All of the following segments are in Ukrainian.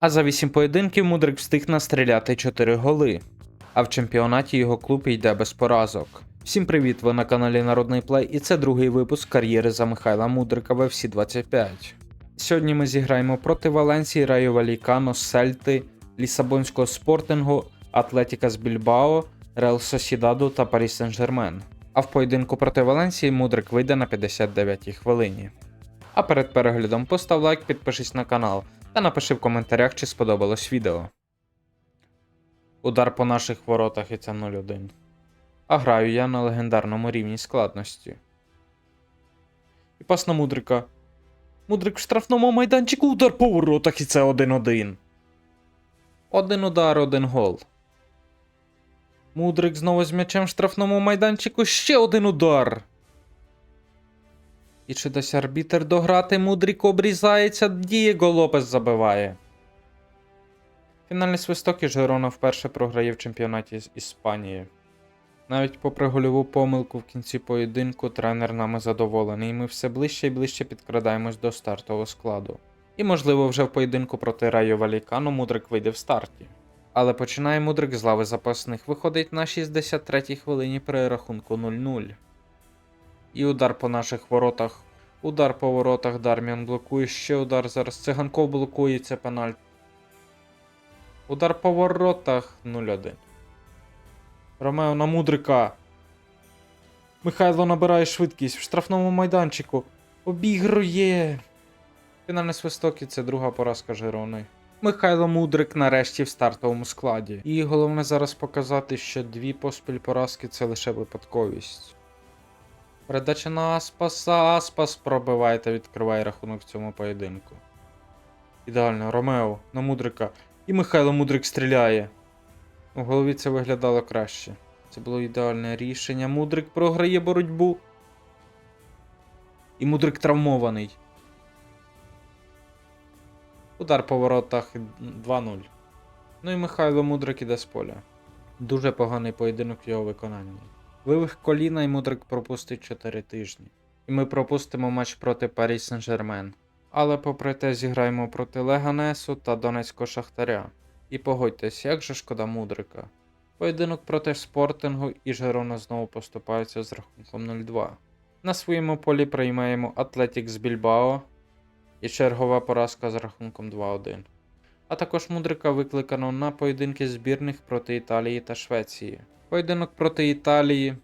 А за 8 поєдинків Мудрик встиг настріляти 4 голи. А в чемпіонаті його клуб йде без поразок. Всім привіт! Ви на каналі Народний Плей, і це другий випуск кар'єри за Михайла Мудрика в FC 25. Сьогодні ми зіграємо проти Валенсії, Райо Валікано, Сельти, Лісабонського спортингу, Атлетіка з Більбао, Реал Сосідаду та Парі Сен-Жермен. А в поєдинку проти Валенсії Мудрик вийде на 59-й хвилині. А перед переглядом постав лайк, підпишись на канал та напиши в коментарях, чи сподобалось відео. Удар по наших воротах і це 0-1. А граю я на легендарному рівні складності. І пас на Мудрика. Мудрик в штрафному майданчику удар по воротах і це 1-1. Один удар, один гол. Мудрик знову з м'ячем в штрафному майданчику ще один удар. І чи дасть арбітер дограти, Мудрик обрізається, Дієго Лопес забиває. Фінальний свисток і Жирона вперше програє в чемпіонаті з Іспанії. Навіть попри гольову помилку в кінці поєдинку, тренер нами задоволений, і ми все ближче і ближче підкрадаємось до стартового складу. І, можливо, вже в поєдинку проти Райо Валікану Мудрик вийде в старті. Але починає Мудрик з лави запасних, виходить на 63-й хвилині при рахунку 0-0. І удар по наших воротах. Удар по воротах Дарміан блокує, ще удар зараз. Циганков блокує це пенальт. Удар по воротах 0-1. Ромео на Мудрика. Михайло набирає швидкість в штрафному майданчику. Обігрує. Фінальний свисток і це друга поразка Жирони. Михайло Мудрик нарешті в стартовому складі. І головне зараз показати, що дві поспіль поразки це лише випадковість. Передача на Аспаса. Аспас пробиває та відкриває рахунок в цьому поєдинку. Ідеально, Ромео на Мудрика. І Михайло Мудрик стріляє. У голові це виглядало краще. Це було ідеальне рішення. Мудрик програє боротьбу. І Мудрик травмований. Удар по воротах 2-0. Ну і Михайло Мудрик іде з поля. Дуже поганий поєдинок в його виконанні. Вивих коліна і Мудрик пропустить 4 тижні. І ми пропустимо матч проти Парі Сен-Жермен. Але попри те зіграємо проти Леганесу та Донецького Шахтаря. І погодьтесь, як же шкода Мудрика. Поєдинок проти Спортингу і Жерона знову поступаються з рахунком 0-2. На своєму полі приймаємо Атлетік з Більбао і чергова поразка з рахунком 2-1. А також Мудрика викликано на поєдинки збірних проти Італії та Швеції. Поєдинок проти Італії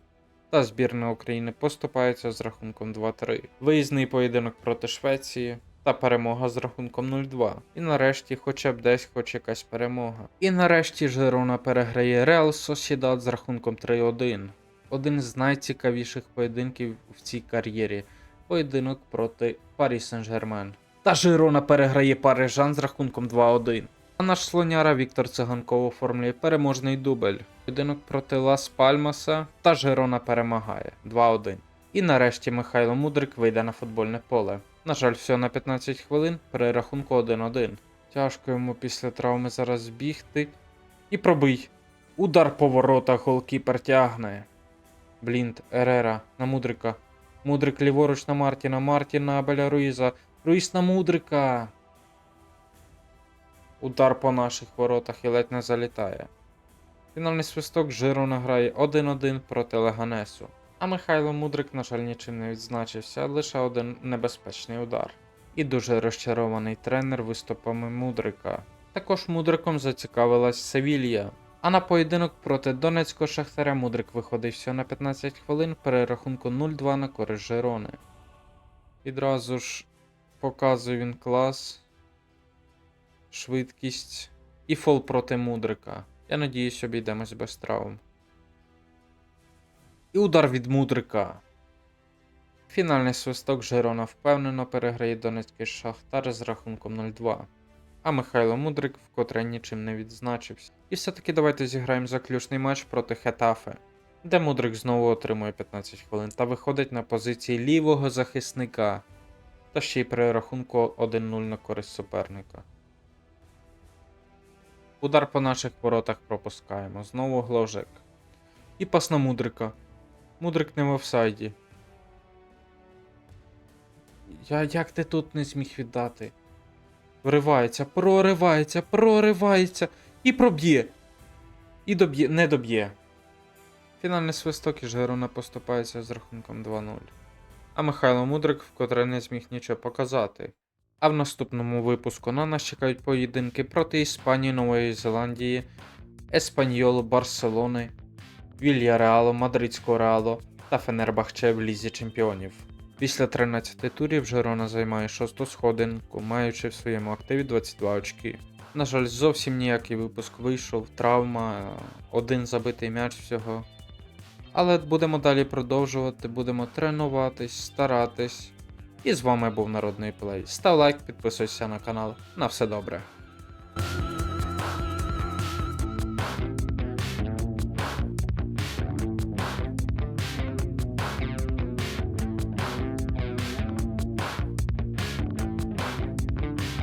та збірна України поступаються з рахунком 2-3. Виїзний поєдинок проти Швеції та перемога з рахунком 0-2. І нарешті, хоча б десь хоч якась перемога. І нарешті Жирона переграє Реал Сосідат з рахунком 3-1. Один з найцікавіших поєдинків в цій кар'єрі. Поєдинок проти Парі Сен-Жермен. Та Жирона переграє парижан з рахунком 2-1. А наш слоняра Віктор Циганков оформлює переможний дубль. Поєдинок проти Лас Пальмаса та Жирона перемагає 2-1. І нарешті Михайло Мудрик вийде на футбольне поле. На жаль, всього на 15 хвилин при рахунку 1-1. Тяжко йому після травми зараз збігти. І пробий. Удар по воротах, голкіпер тягне. Блінт, Ерера на Мудрика. Мудрик ліворуч на Мартіна, Мартін на Абеля Руїза. Руїз на Мудрика. Удар по наших воротах і ледь не залітає. Фінальний свисток Жирона грає 1-1 проти Леганесу. А Михайло Мудрик, на жаль, нічим не відзначився, лише один небезпечний удар. І дуже розчарований тренер виступами Мудрика. Також Мудриком зацікавилась Севілья. А на поєдинок проти Донецького Шахтаря Мудрик виходив всього на 15 хвилин при рахунку 0-2 на користь Жирони. Відразу ж показує він клас, швидкість і фол проти Мудрика. Я надіюсь, обійдемось без травм. І удар від Мудрика. Фінальний свисток Жирона впевнено переграє Донецький Шахтар з рахунком 0-2. А Михайло Мудрик вкотре нічим не відзначився. І все-таки давайте зіграємо заключний матч проти Хетафе, де Мудрик знову отримує 15 хвилин та виходить на позиції лівого захисника. Та ще й при рахунку 1-0 на користь суперника. Удар по наших воротах пропускаємо. Знову гложик. І пас на Мудрика. Мудрик не в офсайді. Я як ти тут не зміг віддати? Вривається, проривається, проривається і проб'є. І доб'є, не доб'є. Фінальний свисток і Жирона поступається з рахунком 2-0. А Михайло Мудрик вкотре не зміг нічого показати. А в наступному випуску на нас чекають поєдинки проти Іспанії, Нової Зеландії, Еспаньолу, Барселони, Вільяреалу, Мадридського Реалу та Фенербахче в Лізі Чемпіонів. Після 13 турів Жирона займає шосту сходинку, маючи в своєму активі 22 очки. На жаль, зовсім ніякий випуск вийшов, травма, один забитий м'яч всього. Але будемо далі продовжувати, будемо тренуватись, старатись. І з вами був Народний Плей. Став лайк, підписуйся на канал. На все добре.